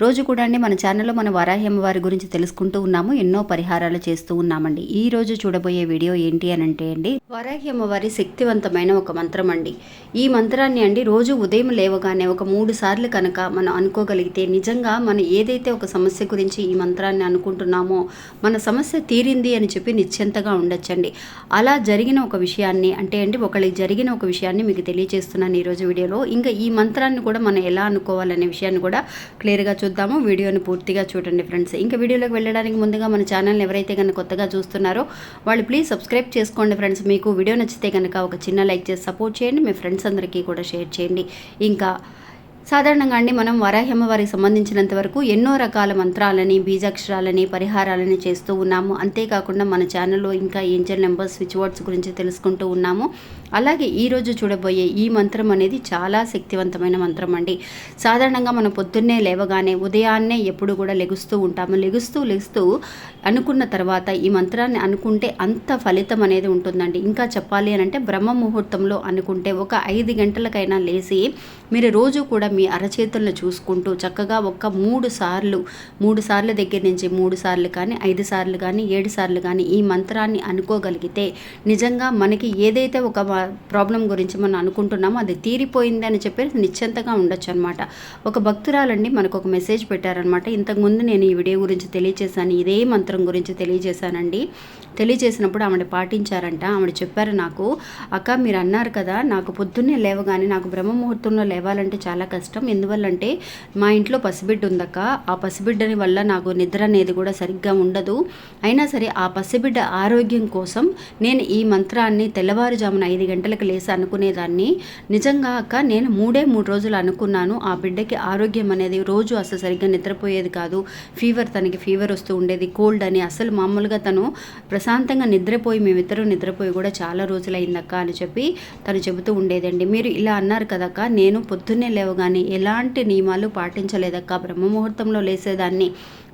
రోజు కూడా అండి మన ఛానల్లో మన వరాహి అమ్మవారి గురించి తెలుసుకుంటూ ఉన్నాము ఎన్నో పరిహారాలు చేస్తూ ఉన్నామండి. ఈ రోజు చూడబోయే వీడియో ఏంటి అని అంటే అండి వరాహి అమ్మవారి శక్తివంతమైన ఒక మంత్రం అండి. ఈ మంత్రాన్ని అండి రోజు ఉదయం లేవగానే ఒక మూడు సార్లు కనుక మనం అనుకోగలిగితే నిజంగా మనం ఏదైతే ఒక సమస్య గురించి ఈ మంత్రాన్ని అనుకుంటున్నామో మన సమస్య తీరింది అని చెప్పి నిశ్చింతగా ఉండొచ్చండి. అలా జరిగిన ఒక విషయాన్ని అంటే అండి ఒకళ్ళకి జరిగిన ఒక విషయాన్ని మీకు తెలియజేస్తున్నాను ఈరోజు వీడియోలో. ఇంకా ఈ మంత్రాన్ని కూడా మనం ఎలా అనుకోవాలనే విషయాన్ని కూడా క్లియర్గా చూద్దాము. వీడియోని పూర్తిగా చూడండి ఫ్రెండ్స్. ఇంకా వీడియోలోకి వెళ్ళడానికి ముందుగా మన ఛానల్ని ఎవరైతే కనుక కొత్తగా చూస్తున్నారో వాళ్ళు ప్లీజ్ సబ్స్క్రైబ్ చేసుకోండి ఫ్రెండ్స్. మీకు వీడియో నచ్చితే కనుక ఒక చిన్న లైక్ చేసి సపోర్ట్ చేయండి. మీ ఫ్రెండ్స్ అందరికీ కూడా షేర్ చేయండి. ఇంకా సాధారణంగా అండి మనం వరాహ్యమ్మ వారికి సంబంధించినంత వరకు ఎన్నో రకాల మంత్రాలని బీజాక్షరాలని పరిహారాలని చేస్తూ ఉన్నాము. అంతేకాకుండా మన ఛానల్లో ఇంకా ఏంజల్ నెంబర్స్ స్విచ్ బోర్డ్స్ గురించి తెలుసుకుంటూ ఉన్నాము. అలాగే ఈరోజు చూడబోయే ఈ మంత్రం అనేది చాలా శక్తివంతమైన మంత్రం అండి. సాధారణంగా మనం పొద్దున్నే లేవగానే ఉదయాన్నే ఎప్పుడు కూడా లెగుస్తూ ఉంటాము. లెగుస్తూ లెగుస్తూ అనుకున్న తర్వాత ఈ మంత్రాన్ని అనుకుంటే అంత ఫలితం అనేది ఉంటుందండి. ఇంకా చెప్పాలి అని అంటే బ్రహ్మ ముహూర్తంలో అనుకుంటే ఒక ఐదు గంటలకైనా లేచి మీరు రోజు కూడా మీ అరచేతులను చూసుకుంటూ చక్కగా ఒక మూడు సార్లు మూడు సార్ల దగ్గర నుంచి మూడు సార్లు కానీ ఐదు సార్లు కానీ ఏడు సార్లు కానీ ఈ మంత్రాన్ని అనుకోగలిగితే నిజంగా మనకి ఏదైతే ఒక ప్రాబ్లం గురించి మనం అనుకుంటున్నామో అది తీరిపోయింది అని చెప్పి నిశ్చింతగా ఉండొచ్చు అనమాట ఒక భక్తురాలండి మనకు ఒక మెసేజ్ పెట్టారనమాట ఇంతకుముందు నేను ఈ వీడియో గురించి తెలియజేశాను ఇదే మంత్రం గురించి తెలియజేశానండి. తెలియజేసినప్పుడు ఆవిడ పాటించారంట. ఆవిడ చెప్పారు నాకు అక్క మీరు అన్నారు కదా నాకు పొద్దున్నే లేవగానే నాకు బ్రహ్మ ముహూర్తంలో లేవాలంటే చాలా కష్టం. ఎందువల్లంటే మా ఇంట్లో పసిబిడ్డ ఉందక్క. ఆ పసిబిడ్డని వల్ల నాకు నిద్ర అనేది కూడా సరిగ్గా ఉండదు. అయినా సరే ఆ పసిబిడ్డ ఆరోగ్యం కోసం నేను ఈ మంత్రాన్ని తెల్లవారుజామున ఐదు గంటలకు లేసి అనుకునేదాన్ని నిజంగా అక్క నేను మూడే మూడు రోజులు అనుకున్నాను. ఆ బిడ్డకి ఆరోగ్యం అనేది రోజు అసలు సరిగ్గా నిద్రపోయేది కాదు. ఫీవర్ తనకి ఫీవర్ వస్తూ ఉండేది. కోల్డ్ అని అసలు మామూలుగా తను ప్రశాంతంగా నిద్రపోయి మేమిద్దరం నిద్రపోయి కూడా చాలా రోజులైందక్క అని చెప్పి తను చెబుతూ ఉండేదండి. మీరు ఇలా అన్నారు కదక్క నేను పొద్దున్నే లేవగానే ఎలాంటి నియమాలు పాటించలేదక్క బ్రహ్మ ముహూర్తంలో లేసేదాన్ని.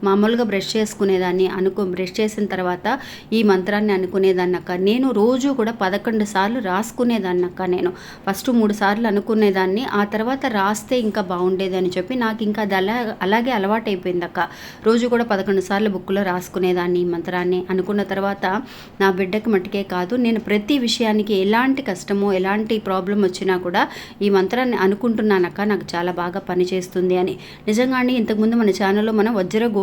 మామూలుగా బ్రష్ చేసుకునేదాన్ని అనుకో బ్రష్ చేసిన తర్వాత ఈ మంత్రాన్ని అనుకునేదాన్ని అక్క నేను రోజు కూడా పదకొండు సార్లు రాసుకునేదాన్ని అక్క నేను. ఫస్ట్ మూడు సార్లు అనుకునేదాన్ని ఆ తర్వాత రాస్తే ఇంకా బాగుండేదని చెప్పి నాకు ఇంకా అది అలా అలాగే అలవాటు అక్క రోజు కూడా పదకొండు సార్లు బుక్లో రాసుకునేదాన్ని ఈ మంత్రాన్ని. అనుకున్న తర్వాత నా బిడ్డకి మట్టుకే కాదు నేను ప్రతి విషయానికి ఎలాంటి కష్టమో ఎలాంటి ప్రాబ్లం వచ్చినా కూడా ఈ మంత్రాన్ని అనుకుంటున్నానక్క. నాకు చాలా బాగా పనిచేస్తుంది అని. నిజంగానే ఇంతకుముందు మన ఛానల్లో మనం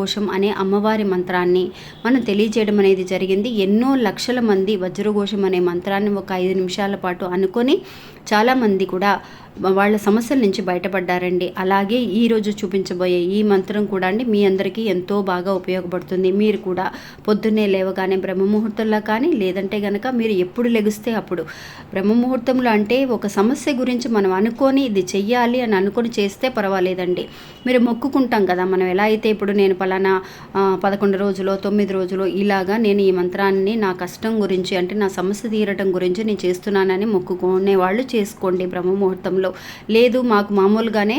వజ్రఘోషం అనే అమ్మవారి మంత్రాన్ని మనం తెలియజేయడం అనేది జరిగింది. ఎన్నో లక్షల మంది వజ్రఘోషం అనే మంత్రాన్ని ఒక ఐదు నిమిషాల పాటు అనుకొని చాలామంది కూడా వాళ్ళ సమస్యల నుంచి బయటపడ్డారండి. అలాగే ఈరోజు చూపించబోయే ఈ మంత్రం కూడా అండి మీ అందరికీ ఎంతో బాగా ఉపయోగపడుతుంది. మీరు కూడా పొద్దున్నే లేవగానే బ్రహ్మముహూర్తంలో కానీ లేదంటే కనుక మీరు ఎప్పుడు లెగిస్తే అప్పుడు. బ్రహ్మముహూర్తంలో అంటే ఒక సమస్య గురించి మనం అనుకొని ఇది చెయ్యాలి అని అనుకొని చేస్తే పర్వాలేదండి. మీరు మొక్కుకుంటాం కదా మనం ఎలా అయితే ఇప్పుడు నేను పలానా పదకొండు రోజులో తొమ్మిది రోజులు ఇలాగా నేను ఈ మంత్రాన్ని నా కష్టం గురించి అంటే నా సమస్య తీరటం గురించి నేను చేస్తున్నానని మొక్కుకునే వాళ్ళు చేసుకోండి బ్రహ్మముహూర్తంలో. లేదు మాకు మామూలుగానే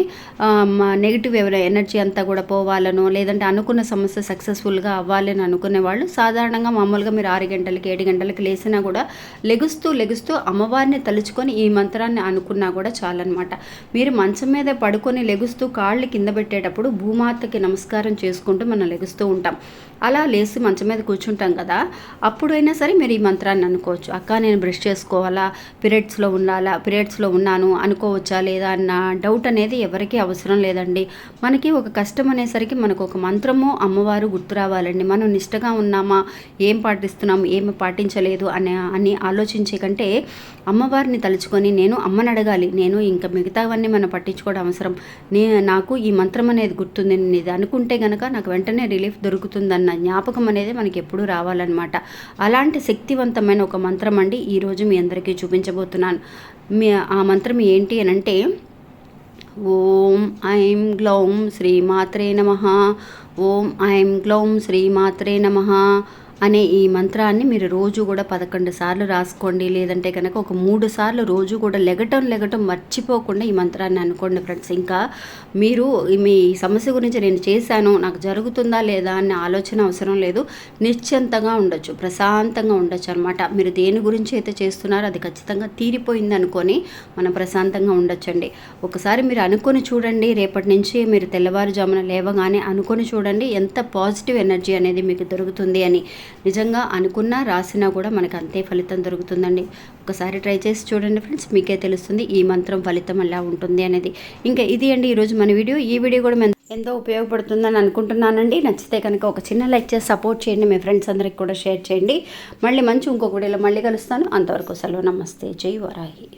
మా నెగిటివ్ ఎవరైనా ఎనర్జీ అంతా కూడా పోవాలనో లేదంటే అనుకున్న సమస్య సక్సెస్ఫుల్గా అవ్వాలని అనుకునే వాళ్ళు సాధారణంగా మామూలుగా మీరు ఆరు గంటలకి ఏడు గంటలకి లేసినా కూడా లెగుస్తూ లెగుస్తూ అమ్మవారిని తలుచుకొని ఈ మంత్రాన్ని అనుకున్నా కూడా చాలన్నమాట మీరు మంచం మీద పడుకొని లెగుస్తూ కాళ్ళు కింద పెట్టేటప్పుడు భూమాతకి నమస్కారం చేసుకుంటూ మనం లెగుస్తూ ఉంటాం. అలా లేచి మంచం మీద కూర్చుంటాం కదా అప్పుడైనా సరే మీరు ఈ మంత్రాన్ని అనుకోవచ్చు. అక్క నేను బ్రష్ చేసుకోవాలా? పీరియడ్స్లో ఉండాలా? పీరియడ్స్లో ఉన్నాను అనుకోవచ్చా లేదా? అన్న డౌట్ అనేది ఎవరికీ అవసరం లేదండి. మనకి ఒక కష్టం అనేసరికి మనకు ఒక మంత్రము అమ్మవారు గుర్తు రావాలండి. మనం నిష్టగా ఉన్నామా? ఏం పాటిస్తున్నాము ఏమి పాటించలేదు? అని అని ఆలోచించే కంటే అమ్మవారిని తలుచుకొని నేను అమ్మని అడగాలి. నేను ఇంకా మిగతావన్నీ మనం పట్టించుకోవడం అవసరం. నే నాకు ఈ మంత్రం అనేది గుర్తుంది. నేను ఇది అనుకుంటే గనక నాకు వెంటనే రిలీఫ్ దొరుకుతుందన్న జ్ఞాపకం అనేది మనకి ఎప్పుడూ రావాలన్నమాట. అలాంటి శక్తివంతమైన ఒక మంత్రం అండి ఈరోజు మీ అందరికీ చూపించబోతున్నాను. మీ ఆ మంత్రం ఏంటి అని అంటే ఓం ఐం గ్లౌం శ్రీమాత్రే నమ ఓం ఐం గ్లౌం శ్రీమాత్రే నమ అనే ఈ మంత్రాన్ని మీరు రోజు కూడా పదకొండు సార్లు రాసుకోండి. లేదంటే కనుక ఒక మూడు సార్లు రోజు కూడా లెగటం లెగటం మర్చిపోకుండా ఈ మంత్రాన్ని అనుకోండి ఫ్రెండ్స్. ఇంకా మీరు మీ సమస్య గురించి నేను చేశాను నాకు జరుగుతుందా లేదా అనే ఆలోచన అవసరం లేదు. నిశ్చంతంగా ఉండొచ్చు ప్రశాంతంగా ఉండొచ్చు అనమాట మీరు దేని గురించి అయితే చేస్తున్నారో అది ఖచ్చితంగా తీరిపోయింది అనుకొని మనం ప్రశాంతంగా ఉండొచ్చండి. ఒకసారి మీరు అనుకొని చూడండి రేపటి నుంచి మీరు తెల్లవారుజామున లేవగానే అనుకొని చూడండి ఎంత పాజిటివ్ ఎనర్జీ అనేది మీకు దొరుకుతుంది అని. నిజంగా అనుకున్నా రాసినా కూడా మనకు అంతే ఫలితం దొరుకుతుందండి. ఒకసారి ట్రై చేసి చూడండి ఫ్రెండ్స్ మీకే తెలుస్తుంది ఈ మంత్రం ఫలితం ఎలా ఉంటుంది అనేది. ఇంకా ఇది అండి ఈరోజు మన వీడియో. ఈ వీడియో కూడా మేము ఎంతో ఉపయోగపడుతుందని అనుకుంటున్నానండి. నచ్చితే కనుక ఒక చిన్న లైక్ చేసి సపోర్ట్ చేయండి. మీ ఫ్రెండ్స్ అందరికి కూడా షేర్ చేయండి. మళ్ళీ మంచి ఇంకొక వీడియోలో మళ్ళీ కలుస్తాను. అంతవరకు సెలవు. నమస్తే. జై వరాహి.